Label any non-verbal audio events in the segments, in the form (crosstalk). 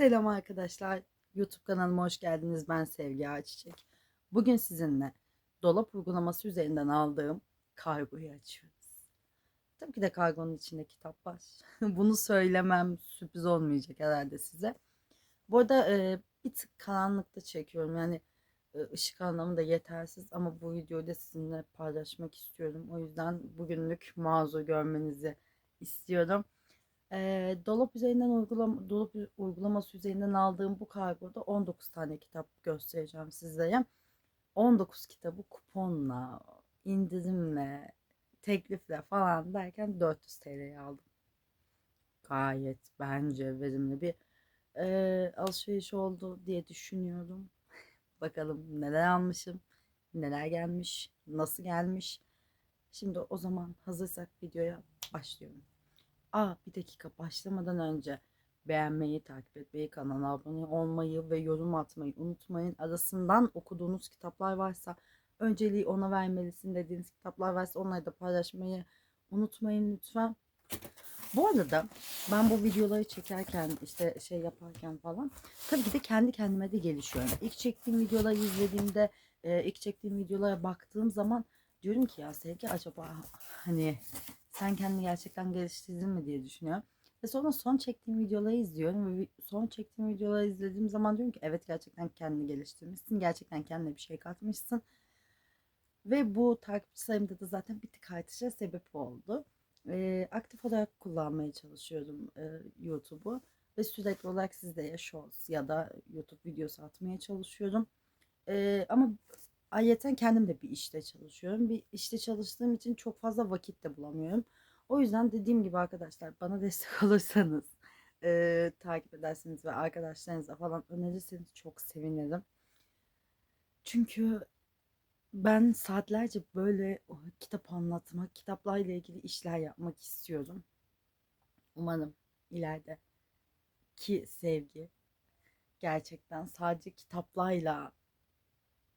Selam arkadaşlar. YouTube kanalıma hoş geldiniz. Ben Sevgi Ağaççiçek. Bugün sizinle dolap uygulaması üzerinden aldığım kargoyu açıyoruz. Tabii ki de kargonun içinde kitap var. (laughs) Bunu söylemem sürpriz olmayacak herhalde size. Bu arada e, bir tık karanlıkta çekiyorum. Yani e, ışık anlamında yetersiz ama bu videoyu da sizinle paylaşmak istiyorum. O yüzden bugünlük mağaza görmenizi istiyorum. Eee, dolap üzerinden uygulama, dolap uygulaması üzerinden aldığım bu kargoda 19 tane kitap göstereceğim sizlere. 19 kitabı kuponla, indirimle, teklifle falan derken 400 TL'ye aldım. Gayet bence verimli bir eee, alışveriş oldu diye düşünüyorum. (laughs) Bakalım neler almışım, neler gelmiş, nasıl gelmiş. Şimdi o zaman hazırsak videoya başlıyorum. Aa bir dakika başlamadan önce beğenmeyi, takip etmeyi, kanala abone olmayı ve yorum atmayı unutmayın. Arasından okuduğunuz kitaplar varsa önceliği ona vermelisin dediğiniz kitaplar varsa onları da paylaşmayı unutmayın lütfen. Bu arada ben bu videoları çekerken işte şey yaparken falan tabii ki de kendi kendime de gelişiyorum. İlk çektiğim videoları izlediğimde ilk çektiğim videolara baktığım zaman diyorum ki ya Sevgi acaba hani sen kendini gerçekten geliştirdin mi diye düşünüyorum. Ve sonra son çektiğim videoları izliyorum ve son çektiğim videoları izlediğim zaman diyorum ki evet gerçekten kendini geliştirmişsin. Gerçekten kendine bir şey katmışsın. Ve bu takipçi sayımda da zaten bir tık artışa sebep oldu. Ee, aktif olarak kullanmaya çalışıyorum e, YouTube'u. Ve sürekli olarak sizlere shorts ya da YouTube videosu atmaya çalışıyorum. Ee, ama ayrıca kendim de bir işte çalışıyorum. Bir işte çalıştığım için çok fazla vakit de bulamıyorum. O yüzden dediğim gibi arkadaşlar bana (laughs) destek olursanız, e, takip edersiniz ve arkadaşlarınıza falan önerirseniz çok sevinirim. Çünkü ben saatlerce böyle kitap anlatmak, kitaplarla ilgili işler yapmak istiyorum. Umarım ileride ki sevgi gerçekten sadece kitaplarla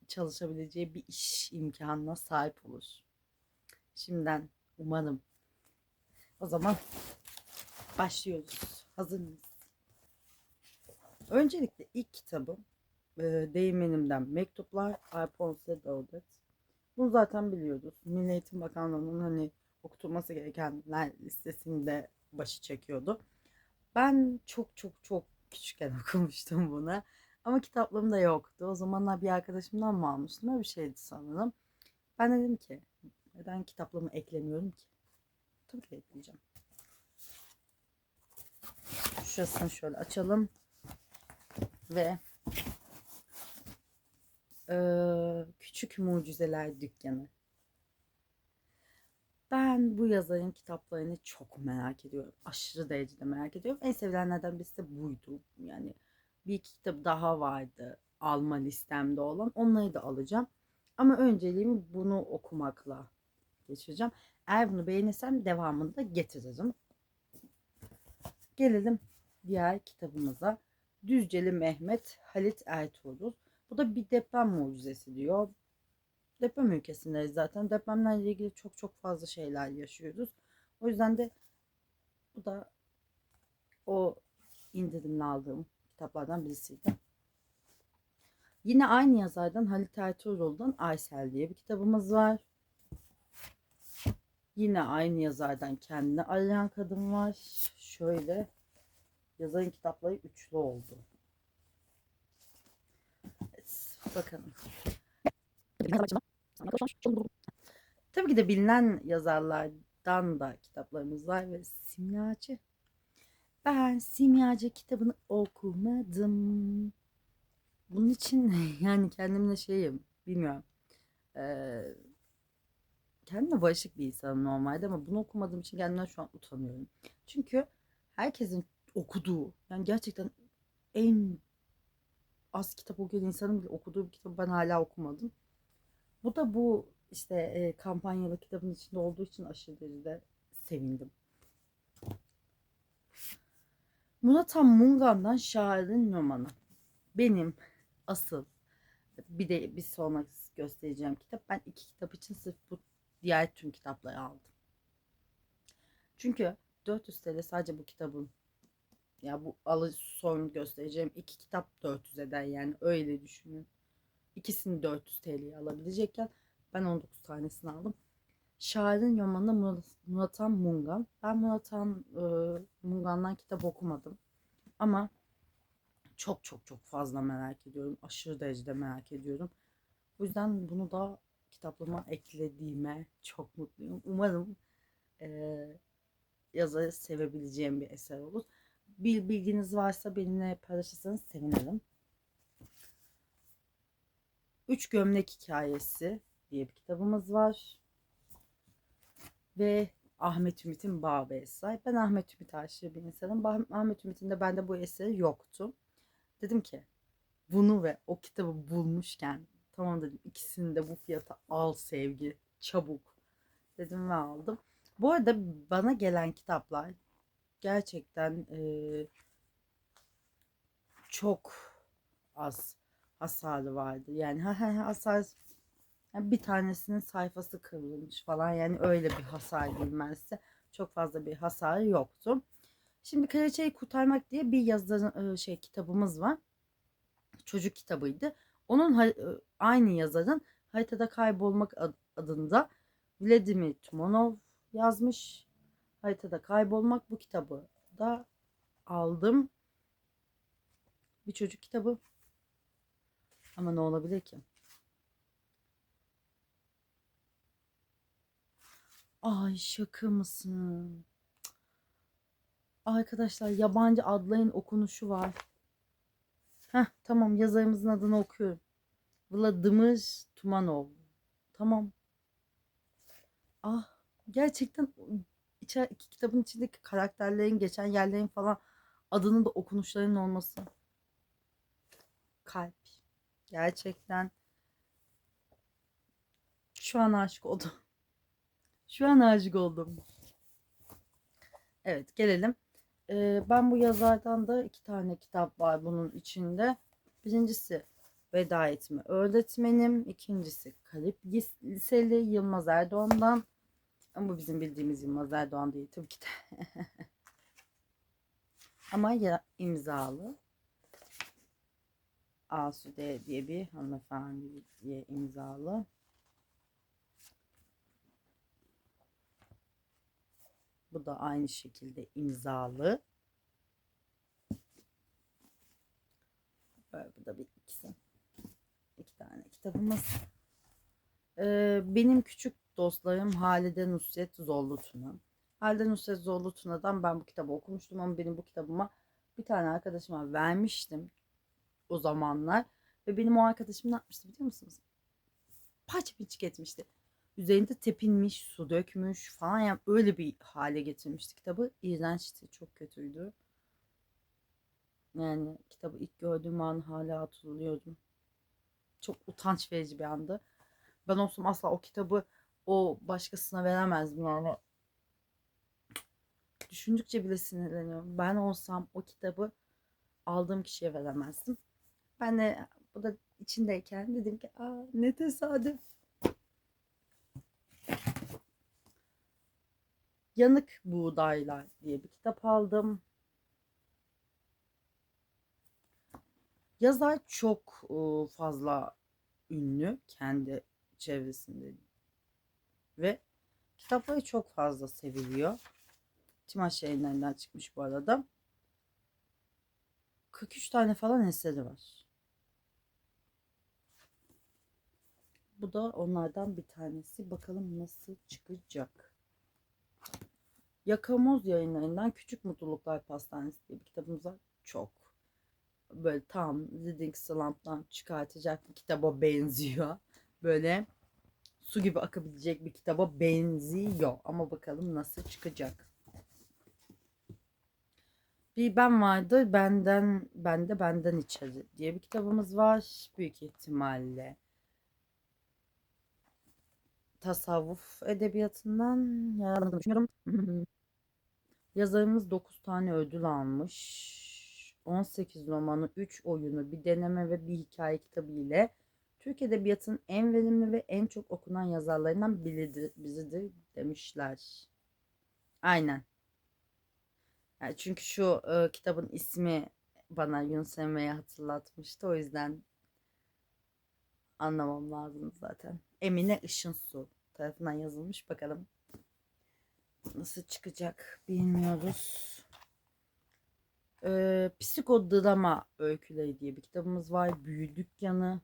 çalışabileceği bir iş imkanına sahip olur. Şimdiden umarım. O zaman başlıyoruz. Hazır mıyız? Öncelikle ilk kitabım e, Değirmenimden Mektuplar Alphonse Daudet. Bunu zaten biliyoruz. Milli Eğitim Bakanlığı'nın hani okutulması gerekenler listesinde başı çekiyordu. Ben çok çok çok küçükken (laughs) okumuştum bunu. Ama kitaplığımda yoktu. O zamanlar bir arkadaşımdan mı almıştım? Öyle bir şeydi sanırım. Ben dedim ki neden kitaplığımı eklemiyorum ki? Tabii ki ekleyeceğim. Şurasını şöyle açalım. Ve eee, Küçük Mucizeler Dükkanı. Ben bu yazarın kitaplarını çok merak ediyorum. Aşırı derecede merak ediyorum. En sevilenlerden birisi de buydu. Yani bir iki kitap daha vardı alma listemde olan. Onları da alacağım. Ama önceliğimi bunu okumakla geçireceğim. Eğer bunu beğenirsem devamını da getiririm. Gelelim diğer kitabımıza. Düzceli Mehmet Halit Ertuğrul. Bu da bir deprem mucizesi diyor. Deprem ülkesindeyiz zaten. Depremlerle ilgili çok çok fazla şeyler yaşıyoruz. O yüzden de bu da o indirimle aldığım kitaplardan birisiydi. Yine aynı yazardan Halit Ertuğrul'dan Aysel diye bir kitabımız var. Yine aynı yazardan kendini arayan kadın var. Şöyle yazarın kitapları üçlü oldu. Bakalım. Tabii ki de bilinen yazarlardan da kitaplarımız var ve Simyacı. Ben Simyacı kitabını okumadım. Bunun için (laughs) yani kendimle şeyim bilmiyorum. Ee, kendimle barışık bir insanım normalde ama bunu okumadığım için kendimden şu an utanıyorum. Çünkü herkesin okuduğu yani gerçekten en az kitap okuyan insanın bile okuduğu bir kitabı ben hala okumadım. Bu da bu işte e, kampanyalı kitabın içinde olduğu için aşırı derecede sevindim. Munatan Mungan'dan Şairin Romanı. Benim asıl bir de bir sonra göstereceğim kitap. Ben iki kitap için sırf bu diğer tüm kitapları aldım. Çünkü 400 TL sadece bu kitabın Ya bu alı son göstereceğim iki kitap 400 eder yani öyle düşünün. İkisini 400 TL'ye alabilecekken ben 19 tanesini aldım. Şairin romanı Murat, Muratan Mungan. Ben Muratan e, Mungan'dan kitap okumadım. Ama çok çok çok fazla merak ediyorum. Aşırı derecede merak ediyorum. Bu yüzden bunu da kitaplığıma eklediğime çok mutluyum. Umarım e, yazarı sevebileceğim bir eser olur. Bir bilginiz varsa benimle paylaşırsanız sevinirim. Üç Gömlek Hikayesi diye bir kitabımız var. Ve Ahmet Ümit'in Bağ Esay. Ben Ahmet Ümit aşığı bir insanım. Ahmet Ümit'in de bende bu eseri yoktu. Dedim ki bunu ve o kitabı bulmuşken tamam dedim ikisini de bu fiyata al sevgi çabuk dedim ve aldım. Bu arada bana gelen kitaplar gerçekten eee, çok az hasarı vardı. Yani ha ha ha, hasar yani bir tanesinin sayfası kırılmış falan yani öyle bir hasar bilmezse çok fazla bir hasarı yoktu. Şimdi Kraliçeyi Kurtarmak diye bir yazarın e, şey kitabımız var. Çocuk kitabıydı. Onun e, aynı yazarın Haritada Kaybolmak ad- adında Vladimir Tumanov yazmış. Haritada Kaybolmak bu kitabı da aldım. Bir çocuk kitabı. Ama ne olabilir ki? Ay şaka mısın? Arkadaşlar yabancı adlayın okunuşu var. Heh tamam yazarımızın adını okuyorum. Vladimir Tumanov. Tamam. Ah gerçekten içer, kitabın içindeki karakterlerin geçen yerlerin falan adının da okunuşlarının olması. Kalp. Gerçekten şu an aşık oldum. Şu an aşık oldum. Evet gelelim. Ee, ben bu yazardan da iki tane kitap var bunun içinde. Birincisi Veda Etme Öğretmenim. İkincisi Kalip Liseli Yılmaz Erdoğan'dan. Ama bu bizim bildiğimiz Yılmaz Erdoğan değil tabii ki de. (laughs) Ama ya imzalı. Asude diye bir hanımefendi diye imzalı. Bu da aynı şekilde imzalı. Böyle bu da bir ikisi. İki tane kitabımız. Ee, benim küçük dostlarım Halide Nusret Zorlu Tuna. Halide Nusret Zorlu Tuna'dan ben bu kitabı okumuştum ama benim bu kitabıma bir tane arkadaşıma vermiştim o zamanlar. Ve benim o arkadaşım ne yapmıştı biliyor musunuz? Paç pinçik etmişti üzerinde tepinmiş, su dökmüş falan yani öyle bir hale getirmişti kitabı. İğrençti, çok kötüydü. Yani kitabı ilk gördüğüm an hala hatırlıyordum. Çok utanç verici bir andı. Ben olsam asla o kitabı o başkasına veremezdim yani. Düşündükçe bile sinirleniyorum. Ben olsam o kitabı aldığım kişiye veremezdim. Ben de bu da içindeyken dedim ki Aa, ne tesadüf Yanık Buğdaylar diye bir kitap aldım. Yazar çok fazla ünlü kendi çevresinde ve kitapları çok fazla seviliyor. Timaş yayınlarından çıkmış bu arada. 43 tane falan eseri var. Bu da onlardan bir tanesi. Bakalım nasıl çıkacak. Yakamoz yayınlarından Küçük Mutluluklar Pastanesi diye bir kitabımız var. Çok böyle tam Reading Slump'tan çıkartacak bir kitaba benziyor. Böyle su gibi akabilecek bir kitaba benziyor. Ama bakalım nasıl çıkacak. Bir ben vardı benden bende benden içeri diye bir kitabımız var. Büyük ihtimalle tasavvuf edebiyatından yararlandığını düşünüyorum. (laughs) Yazarımız 9 tane ödül almış. 18 romanı, 3 oyunu, bir deneme ve bir hikaye kitabı ile Türk Edebiyatı'nın en verimli ve en çok okunan yazarlarından biridir, biridir demişler. Aynen. Yani çünkü şu e, kitabın ismi bana Yunus Emre'yi hatırlatmıştı. O yüzden anlamam lazım zaten. Emine Işın Su tarafından yazılmış. Bakalım nasıl çıkacak bilmiyoruz. Ee, Psikodrama Öyküleri diye bir kitabımız var. Büyü Dükkanı.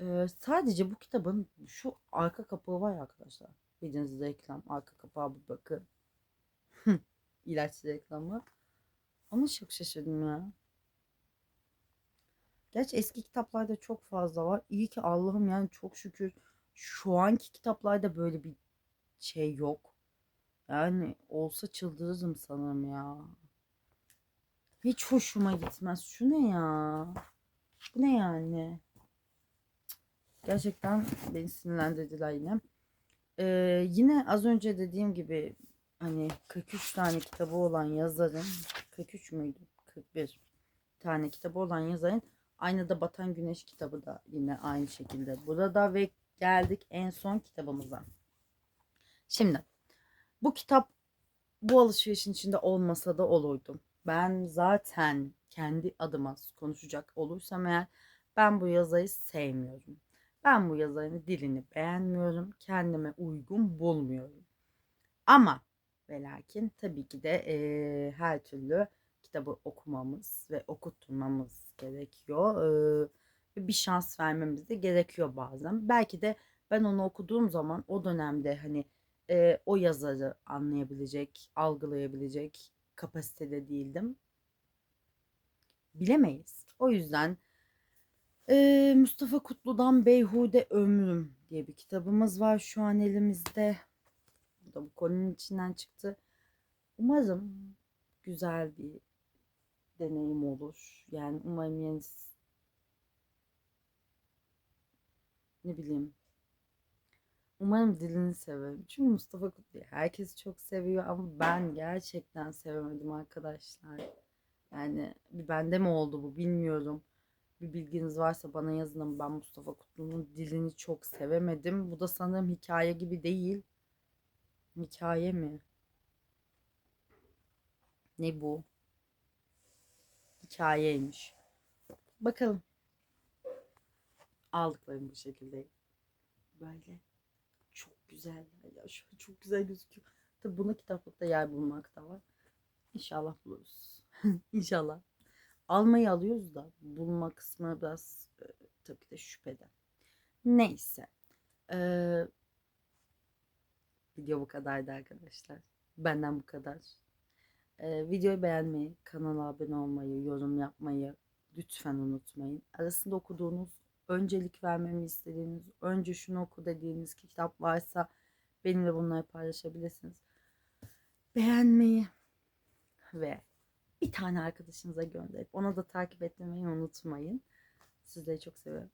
Ee, sadece bu kitabın şu arka kapağı var arkadaşlar. Bildiğiniz reklam. Arka kapağı bir bakın. (laughs) İlaç reklamı. Ama çok şaşırdım ya. Gerçi eski kitaplarda çok fazla var. İyi ki Allah'ım yani çok şükür şu anki kitaplarda böyle bir şey yok. Yani olsa çıldırırım sanırım ya. Hiç hoşuma gitmez. Şu ne ya? Bu ne yani? Gerçekten beni sinirlendirdiler yine. Ee, yine az önce dediğim gibi hani 43 tane kitabı olan yazarın 43 müydü? 41 tane kitabı olan yazarın Aynada Batan Güneş kitabı da yine aynı şekilde burada ve geldik en son kitabımıza. Şimdi bu kitap bu alışverişin içinde olmasa da olurdu. Ben zaten kendi adıma konuşacak olursam eğer ben bu yazarı sevmiyorum. Ben bu yazarın dilini beğenmiyorum. Kendime uygun bulmuyorum. Ama ve lakin tabii ki de e, her türlü kitabı okumamız ve okutturmamız gerekiyor. E, bir şans vermemiz de gerekiyor bazen. Belki de ben onu okuduğum zaman o dönemde hani e, o yazarı anlayabilecek, algılayabilecek kapasitede değildim. Bilemeyiz. O yüzden e, Mustafa Kutlu'dan Beyhude Ömrüm diye bir kitabımız var şu an elimizde. Bu da bu konunun içinden çıktı. Umarım güzel bir deneyim olur. Yani umarım yani ne bileyim Umarım dilini severim. Çünkü Mustafa Kutlu'yu herkes çok seviyor ama ben gerçekten sevemedim arkadaşlar. Yani bir bende mi oldu bu bilmiyorum. Bir bilginiz varsa bana yazın ama ben Mustafa Kutlu'nun dilini çok sevemedim. Bu da sanırım hikaye gibi değil. Hikaye mi? Ne bu? Hikayeymiş. Bakalım. Aldıklarım bu şekilde. Böyle güzel ya. Şu çok güzel gözüküyor. Tabi buna kitaplıkta yer bulmak da var. İnşallah buluruz. (laughs) İnşallah. Almayı alıyoruz da bulma kısmı biraz e, tabii de şüphede. Neyse. Ee, video bu kadardı arkadaşlar. Benden bu kadar. Ee, videoyu beğenmeyi, kanala abone olmayı, yorum yapmayı lütfen unutmayın. Arasında okuduğunuz öncelik vermemi istediğiniz, önce şunu oku dediğiniz kitap varsa benimle bunları paylaşabilirsiniz. Beğenmeyi ve bir tane arkadaşınıza gönderip ona da takip etmeyi unutmayın. Sizleri çok seviyorum.